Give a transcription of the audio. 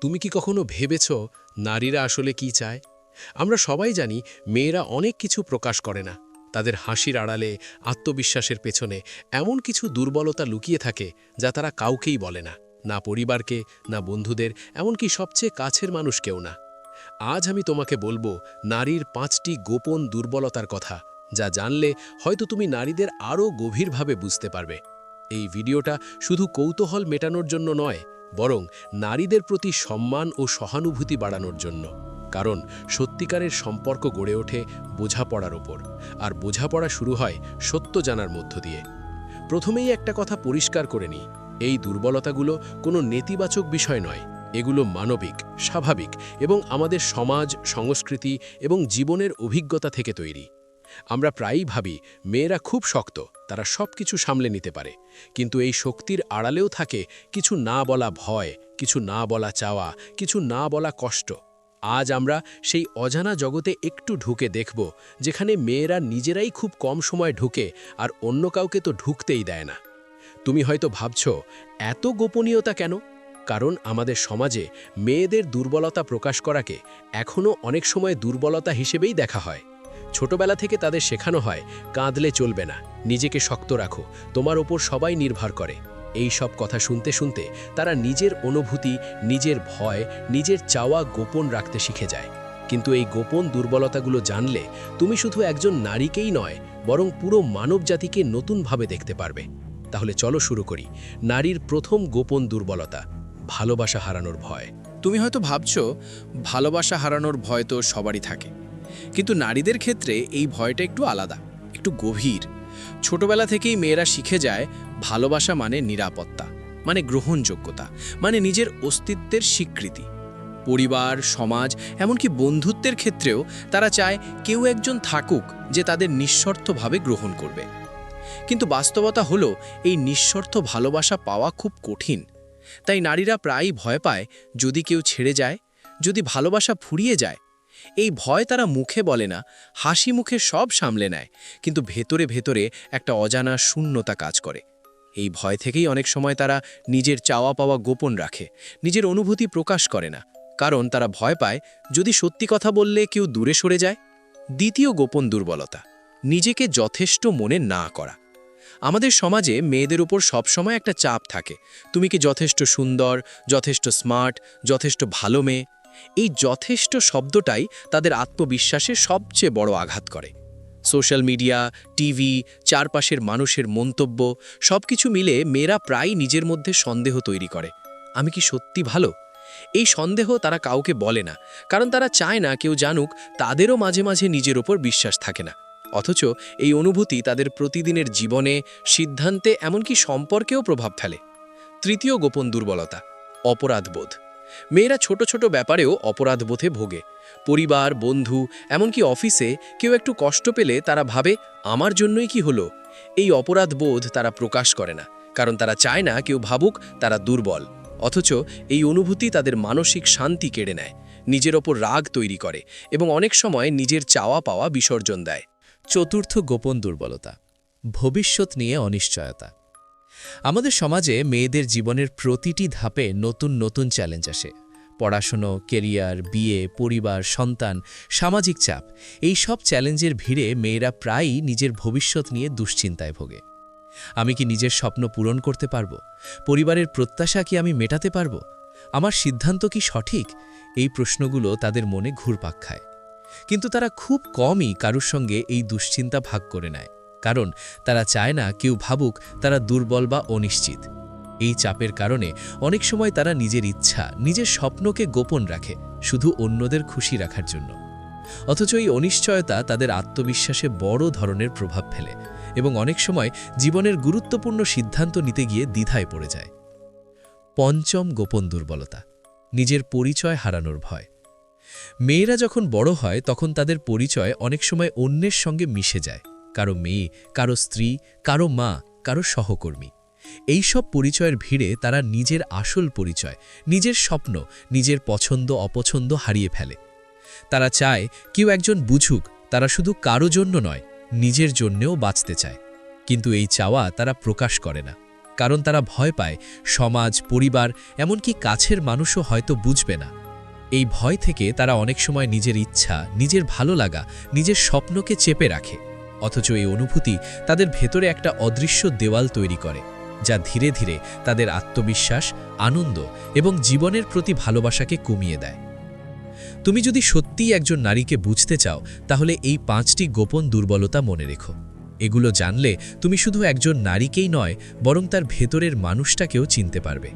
তুমি কি কখনো ভেবেছ নারীরা আসলে কি চায়? আমরা সবাই জানি মেয়েরা অনেক কিছু প্রকাশ করে না। তাদের হাসির আড়ালে, আত্মবিশ্বাসের পেছনে এমন কিছু দুর্বলতা লুকিয়ে থাকে যা তারা কাউকেই বলে না না পরিবারকে, না বন্ধুদের, এমনকি সবচেয়ে কাছের মানুষকেও না। আজ আমি তোমাকে বলব নারীর পাঁচটি গোপন দুর্বলতার কথা, যা জানলে হয়তো তুমি নারীদের আরও গভীরভাবে বুঝতে পারবে। এই ভিডিওটা শুধু কৌতূহল মেটানোর জন্য নয় বরং নারীদের প্রতি সম্মান ও সহানুভূতি বাড়ানোর জন্য, কারণ সত্যিকারের সম্পর্ক গড়ে ওঠে বোঝাপড়ার ওপর, আর বোঝাপড়া শুরু হয় সত্য জানার মধ্য দিয়ে। প্রথমেই একটা কথা পরিষ্কার করে নিই, এই দুর্বলতাগুলো কোনো নেতিবাচক বিষয় নয়, এগুলো মানবিক, স্বাভাবিক এবং আমাদের সমাজ, সংস্কৃতি এবং জীবনের অভিজ্ঞতা থেকে তৈরি। আমরা প্রায়ই ভাবি, মেয়েরা খুব শক্ত, তারা সব কিছু সামলে নিতে পারে। কিন্তু এই শক্তির আড়ালেও থাকে কিছু না বলা ভয়, কিছু না বলা চাওয়া, কিছু না বলা কষ্ট। আজ আমরা সেই অজানা জগতে একটু ঢুকে দেখব, যেখানে মেয়েরা নিজেরাই খুব কম সময় ঢুকে আর অন্য কাউকে তো ঢুকতেই দেয় না। তুমি হয়তো ভাবছ, এত গোপনীয়তা কেন? কারণ আমাদের সমাজে মেয়েদের দুর্বলতা প্রকাশ করাকে এখনও অনেক সময় দুর্বলতা হিসেবেই দেখা হয়। ছোটবেলা থেকে তাদের শেখানো হয়, কাঁদলে চলবে না, নিজেকে শক্ত রাখো, তোমার ওপর সবাই নির্ভর করে। এই সব কথা শুনতে শুনতে তারা নিজের অনুভূতি, নিজের ভয়, নিজের চাওয়া গোপন রাখতে শিখে যায়। কিন্তু এই গোপন দুর্বলতাগুলো জানলে তুমি শুধু একজন নারীকেই নয়, বরং পুরো মানবজাতিকে নতুনভাবে দেখতে পারবে। তাহলে চলো শুরু করি, নারীর প্রথম গোপন দুর্বলতা, ভালোবাসা হারানোর ভয়। তুমি হয়তো ভাবছ, ভালোবাসা হারানোর ভয় তো সবারই থাকে। কিন্তু নারীদের ক্ষেত্রে এই ভয়টা একটু আলাদা, একটু গভীর। ছোটবেলা থেকেই মেয়েরা শিখে যায় ভালোবাসা মানে নিরাপত্তা মানে গ্রহণযোগ্যতা মানে নিজের অস্তিত্বের স্বীকৃতি। পরিবার, সমাজ, এমনকি বন্ধুত্বের ক্ষেত্রেও তারা চায় কেউ একজন থাকুক যে তাদের নিঃশর্তভাবে গ্রহণ করবে। কিন্তু বাস্তবতা হলো, এই নিঃশর্ত ভালোবাসা পাওয়া খুব কঠিন। তাই নারীরা প্রায়ই ভয় পায়, যদি কেউ ছেড়ে যায়, যদি ভালোবাসা ফুরিয়ে যায় এই ভয় তারা মুখে বলে না, হাসি মুখে সব সামলে নেয়, কিন্তু ভেতরে ভেতরে একটা অজানা শূন্যতা কাজ করে। এই ভয় থেকেই অনেক সময় তারা নিজের চাওয়া পাওয়া গোপন রাখে, নিজের অনুভূতি প্রকাশ করে না, কারণ তারা ভয় পায়, যদি সত্যি কথা বললে কেউ দূরে সরে যায়। দ্বিতীয় গোপন দুর্বলতা, নিজেকে যথেষ্ট মনে না করা। আমাদের সমাজে মেয়েদের উপর সবসময় একটা চাপ থাকে, তুমি কি যথেষ্ট সুন্দর, যথেষ্ট স্মার্ট, যথেষ্ট ভালো মেয়ে? এই যথেষ্ট শব্দটাই তাদের আত্মবিশ্বাসে সবচেয়ে বড় আঘাত করে। সোশ্যাল মিডিয়া, টিভি, চারপাশের মানুষের মন্তব্য, সবকিছু মিলে মেয়েরা প্রায় নিজের মধ্যে সন্দেহ তৈরি করে। আমি কি সত্যি ভালো? এই সন্দেহ তারা কাউকে বলে না, কারণ তারা চায় না কেউ জানুক তাদেরও মাঝে মাঝে নিজের ওপর বিশ্বাস থাকে না। অথচ এই অনুভূতি তাদের প্রতিদিনের জীবনে, সিদ্ধান্তে, এমনকি সম্পর্কেও প্রভাব ফেলে। তৃতীয় গোপন দুর্বলতা, অপরাধবোধ। মেয়েরা ছোট ছোট ব্যাপারেও অপরাধবোধে ভোগে। পরিবার, বন্ধু, এমনকি অফিসে কেউ একটু কষ্ট পেলে তারা ভাবে, আমার জন্যই কি হলো? এই অপরাধবোধ তারা প্রকাশ করে না, কারণ তারা চায় না কেউ ভাবুক তারা দুর্বল। অথচ এই অনুভূতি তাদের মানসিক শান্তি কেড়ে নেয়, নিজের ওপর রাগ তৈরি করে এবং অনেক সময় নিজের চাওয়া পাওয়া বিসর্জন দেয়। চতুর্থ গোপন দুর্বলতা, ভবিষ্যৎ নিয়ে অনিশ্চয়তা। আমাদের সমাজে মেয়েদের জীবনের প্রতিটি ধাপে নতুন নতুন চ্যালেঞ্জ আসে। পড়াশুনো কেরিয়ার বিয়ে, পরিবার, সন্তান, সামাজিক চাপ, এই সব চ্যালেঞ্জের ভিড়ে মেয়েরা প্রায়ই নিজের ভবিষ্যৎ নিয়ে দুশ্চিন্তায় ভোগে। আমি কি নিজের স্বপ্ন পূরণ করতে পারব? পরিবারের প্রত্যাশা কি আমি মেটাতে পারব? আমার সিদ্ধান্ত কি সঠিক? এই প্রশ্নগুলো তাদের মনে ঘুরপাক খায়। কিন্তু তারা খুব কমই কারুর সঙ্গে এই দুশ্চিন্তা ভাগ করে নেয়। কারণ তারা চায় না কেউ ভাবুক তারা দুর্বল বা অনিশ্চিত। এই চাপের কারণে অনেক সময় তারা নিজের ইচ্ছা, নিজের স্বপ্নকে গোপন রাখে, শুধু অন্যদের খুশি রাখার জন্য। অথচ এই অনিশ্চয়তা তাদের আত্মবিশ্বাসে বড় ধরনের প্রভাব ফেলে এবং অনেক সময় জীবনের গুরুত্বপূর্ণ সিদ্ধান্ত নিতে গিয়ে দ্বিধায় পড়ে যায়। পঞ্চম গোপন দুর্বলতা, নিজের পরিচয় হারানোর ভয়। মেয়েরা যখন বড় হয়, তখন তাদের পরিচয় অনেক সময় অন্যের সঙ্গে মিশে যায়। কারও মেয়ে, কারও স্ত্রী, কারও মা, কারও সহকর্মী। এই সব পরিচয়ের ভিড়ে তারা নিজের আসল পরিচয়, নিজের স্বপ্ন, নিজের পছন্দ, অপছন্দ হারিয়ে ফেলে। তারা চায় কেউ একজন বুঝুক, তারা শুধু কারও জন্য নয়, নিজের জন্যেও বাঁচতে চায়। কিন্তু এই চাওয়া তারা প্রকাশ করে না, কারণ তারা ভয় পায় সমাজ, পরিবার, এমনকি কাছের মানুষও হয়তো বুঝবে না। এই ভয় থেকে তারা অনেক সময় নিজের ইচ্ছা, নিজের ভালো লাগা, নিজের স্বপ্নকে চেপে রাখে। অথচ এই অনুভূতি তাদের ভেতরে একটা অদৃশ্য দেওয়াল তৈরি করে, যা ধীরে ধীরে তাদের আত্মবিশ্বাস, আনন্দ এবং জীবনের প্রতি ভালোবাসাকে কমিয়ে দেয়। তুমি যদি সত্যিই একজন নারীকে বুঝতে চাও, তাহলে এই পাঁচটি গোপন দুর্বলতা মনে রেখো। এগুলো জানলে তুমি শুধু একজন নারীকেই নয়, বরং তার ভেতরের মানুষটাকেও চিনতে পারবে।